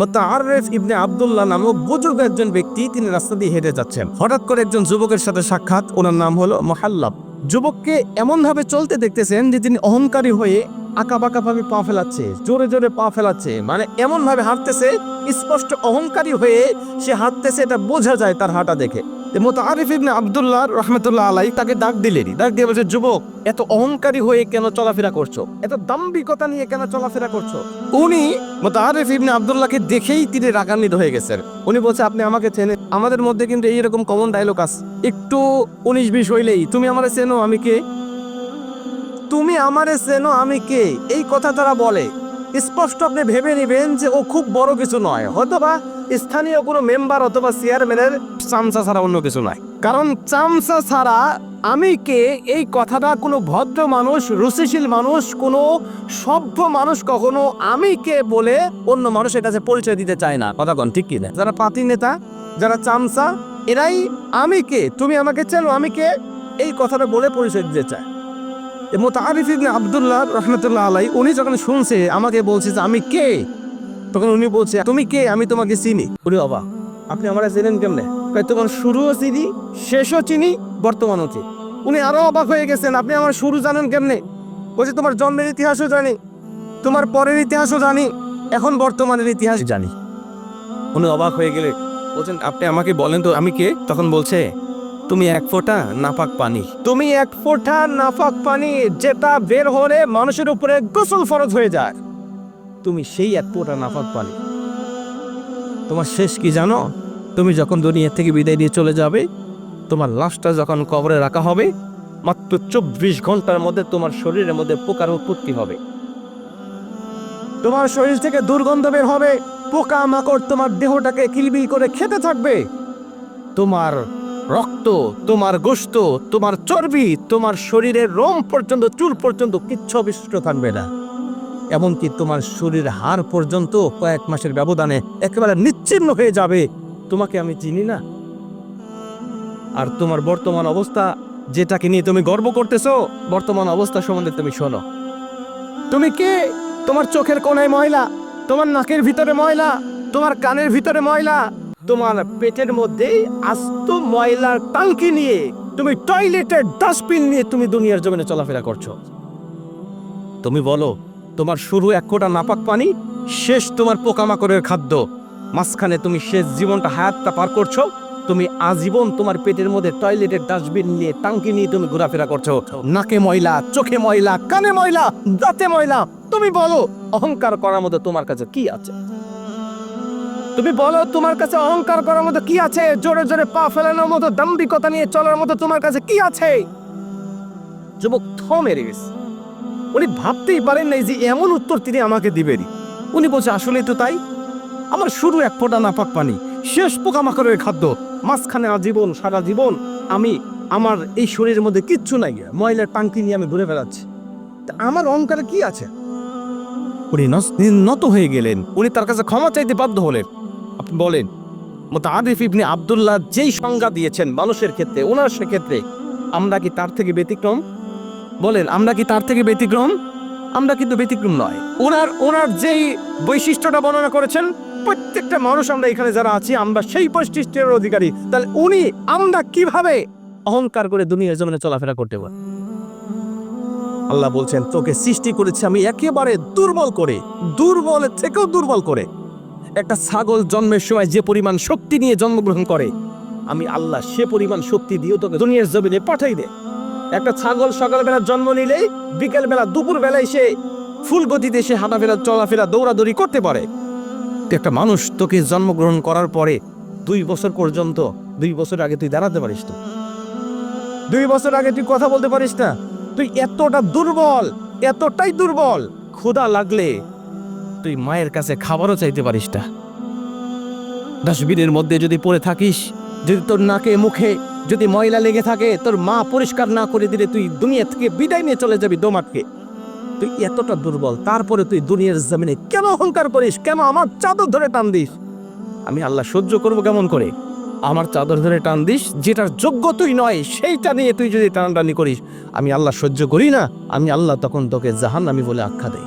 মোতাআররেফ ইবনে আবদুল্লাহ নামক একজন ব্যক্তি তিনি রাস্তা দিয়ে হেঁটে যাচ্ছেন। হঠাৎ করে একজন যুবকের সাথে সাক্ষাৎ নাম হলো যুবককে এমনভাবে চলতে দেখতেছেন যে তিনি অহংকারী হয়ে পা ফেলাচ্ছে, জোরে জোরে পা ফেলাচ্ছে মানে এমন ভাবে হাঁটতেছে, স্পষ্ট অহংকারী হয়ে সে হাঁটতেছে, এটা বোঝা যায় তার হাঁটা দেখে। মতো আরিফ ইবনে আব্দুল্লাহ রহমতুল্লাহ আলাই তাকে ডাক দিলেনি। ডাক দিয়ে বলছে, যুবক, এত অহংকারী হয়ে কেন চলাফেরা করছ? এত দাম্ভিকতা নিয়ে কেন চলাফেরা করছ? উনি মতো আরিফ ইবনে আবদুল্লাহকে দেখেই তিনি রাগান্বিত হয়ে গেছেন। উনি বলছে, আপনি আমাকে চেনেন। আমাদের মধ্যে কিন্তু এইরকম কমন ডায়লগ আছে। একটু উনিশ বিশ হইলেই, তুমি আমারে চেনো, আমি কে? তুমি আমারে চেনো, আমি কে? এই কথা তারা বলে। স্পষ্ট আপনি ভেবে নেবেন যে ও খুব বড় কিছু নয়। হয়তোবা স্থানীয় কোনো মেম্বার অথবা চেয়ারম্যানের চামচা ছাড়া অন্য কিছু নয় কারণ চামচা ছাড়া আমি কে, এই কথাটা কোনো ভদ্র মানুষ, রুচিশীল মানুষ, কোনো সভ্য মানুষ কখনো আমি কে বলে অন্য মানুষের কাছে পরিচয় দিতে চায় না। কথা কন, ঠিক কিনা যারা পাতি নেতা, যারা চামচা, এরাই আমি কে? তুমি আমাকে চেনো, আমি কে? এই কথাটা বলে পরিচয় দিতে চায়। মোতারিফ ইবনে আবদুল্লাহ রহমতুল্লাহ আলাই উনি যখন শুনছে, আমাকে বলছে যে আমি কে তখন উনি বলছে, তুমি কে? আমি তোমাকে চিনি। উনি অবা আপনি আমার চেনেন কেমনে? তোমার শুরুও চিনি, শেষও চিনি, বর্তমানও চিনি। উনি আরও অবাক হয়ে গেছেন, আপনি আমার শুরু জানেন কেমনে? বলছে তোমার জন্মের ইতিহাসও জানি, তোমার পরের ইতিহাসও জানি, এখন বর্তমানের ইতিহাস জানি। উনি অবাক হয়ে গেলে, বলছেন, আপনি আমাকে বলেন তো, আমি কে? তখন বলছে, তুমি এক ফোঁটা নাপাক পানি। তুমি এক ফোঁটা নাফাক পানি, যেটা বের হলে মানুষের উপরে গোসল ফরজ হয়ে যায়। তুমি সেই ফোঁটা নাপাক পানি তোমার শেষ কি জানো? তুমি যখন দুনিয়া থেকে বিদায় দিয়ে চলে যাবে, তোমার লাশটা যখন কবরে রাখা হবে, মাত্র চব্বিশ ঘণ্টার মধ্যে তোমার শরীরের মধ্যে পোকার উৎপত্তি হবে। তোমার শরীর থেকে দুর্গন্ধ বের হবে পোকা মাকড় তোমার দেহটাকে কিলবিল করে খেতে থাকবে। তোমার রক্ত, তোমার গোস্ত তোমার চর্বি, তোমার শরীরের রোম পর্যন্ত, চুল পর্যন্ত কিচ্ছু অবিষ্ট থাকবে না। এমনকি তোমার শরীর হার পর্যন্ত কয়েক মাসের ব্যবধানে একেবারে নিচ্ছিন্ন হয়ে যাবে। তোমাকে আমি চিনি না। আর তোমার বর্তমান অবস্থা, যেটাকে নিয়ে তুমি গর্ব করতেছো, বর্তমান অবস্থা সম্বন্ধে তুমি শোনো। তুমি কে? তোমার চোখের কোনায় ময়লা, তোমার নাকের ভিতরে ময়লা, তোমার কানের ভিতরে ময়লা, তোমার পেটের মধ্যে আস্ত ময়লার টাঙ্কি নিয়ে, তুমি টয়লেটের ডাস্টবিন নিয়ে তুমি দুনিয়ার জমিনে চলাফেরা করছ। তুমি বলো তোমার শুরু এক কোটা নাপাক পানি, শেষ তোমার পোকামাকড়ের খাদ্য। মাঝখানে তুমি শেষ জীবনটা হায়াতটা পার করছ, তুমি আজীবন তোমার পেটের মধ্যে টয়লেটের ডাস্টবিন নিয়ে টাঙ্কি নিয়ে তুমি ঘোরাফেরা করছ। নাকে ময়লা, চোখে ময়লা, কানে ময়লা, দাঁতে ময়লা, তুমি বলো, অহংকার করার মতো তোমার কাছে কি আছে? তুমি বলো, তোমার কাছে অহংকার করার মতো কি আছে? জোরে জোরে পা ফেলানোর মতো দাম্ভিকতা নিয়ে চলার মতো তোমার কাছে কি আছে? যুবক থ মেরে গেছে উনি ভাবতেই পারেন নাই যে এমন উত্তর তিনি আমাকে দিবেন উনি বলছে আসলে তো তাই। আমার শুরু এক ফোঁটা নাপাক পানি, শেষ পোকামাকড়ের খাদ্য, মাঝখানে আজীবন, সারা জীবন আমি আমার এই শরীরের মধ্যে কিচ্ছু নাই, ময়লার টাঙ্কি নিয়ে আমি ঘুরে বেড়াচ্ছি। তা আমার অহংকারে কি আছে? উনি নত হয়ে গেলেন। উনি তার কাছে ক্ষমা চাইতে বাধ্য হলেন। আপনি বলেন মতো আরিফ ইবনে আব্দুল্লাহ যেই সংজ্ঞা দিয়েছেন মানুষের ক্ষেত্রে ওনার সেক্ষেত্রে, আমরা কি তার থেকে ব্যতিক্রম? বলেন, আমরা কি তার থেকে ব্যতিক্রম? আমরা কিন্তু ব্যতিক্রম নয়। ওনার ওনার যেই বৈশিষ্ট্যটা বর্ণনা করেছেন, প্রত্যেকটা মানুষ আমরা এখানে যারা আছি, আমরা সেই বৈশিষ্ট্যের অধিকারী। তাহলে উনি আমরা কীভাবে অহংকার করে দুনিয়ার জমিনে চলাফেরা করতে পারি? আল্লাহ বলছেন, তোকে সৃষ্টি করেছে আমি একেবারে দুর্বল করে দুর্বলের থেকেও দুর্বল করে। একটা ছাগল জন্মের সময় যে পরিমাণ শক্তি নিয়ে জন্মগ্রহণ করে, আমি আল্লাহ সে পরিমাণ শক্তি দিয়েও তোকে দুনিয়ার জমিনে পাঠাই দে। একটা ছাগল সকালবেলা জন্ম নিলেই বিকেলবেলা দুপুর বেলায় সে ফুল গতিতে সে হাঁটাফেরা, চলাফেরা, দৌড়াদৌড়ি করতে পারে। একটা মানুষ তোকে জন্মগ্রহণ করার পরে দুই বছর পর্যন্ত, দুই বছর আগে তুই দাঁড়াতে পারিস তো? দুই বছর আগে তুই কথা বলতে পারিস না? তুই এতটা দুর্বল, এতটাই দুর্বল, ক্ষুধা লাগলে তুই মায়ের কাছে খাবারও চাইতে পারিস না। ডাস্টবিনের মধ্যে যদি পড়ে থাকিস, যদি তোর নাকে মুখে যদি ময়লা লেগে থাকে, তোর মা পরিষ্কার না করে দিলে তুই দুনিয়া থেকে বিদায় নিয়ে চলে যাবি দোমাটকে তুই এতটা দুর্বল, তারপরে তুই দুনিয়ার জমিনে কেন অহংকার করিস? কেন আমার চাদর ধরে টান দিস? আমি আল্লাহ সহ্য করব কেমন করে? আমার চাদর ধরে টান দিস, যেটার যোগ্য তুই নয়, সেইটা নিয়ে তুই যদি টানাটানি করিস, আমি আল্লাহ সহ্য করি না, আমি আল্লাহ তখন তোকে জাহান আমি বলে আখ্যা দেই।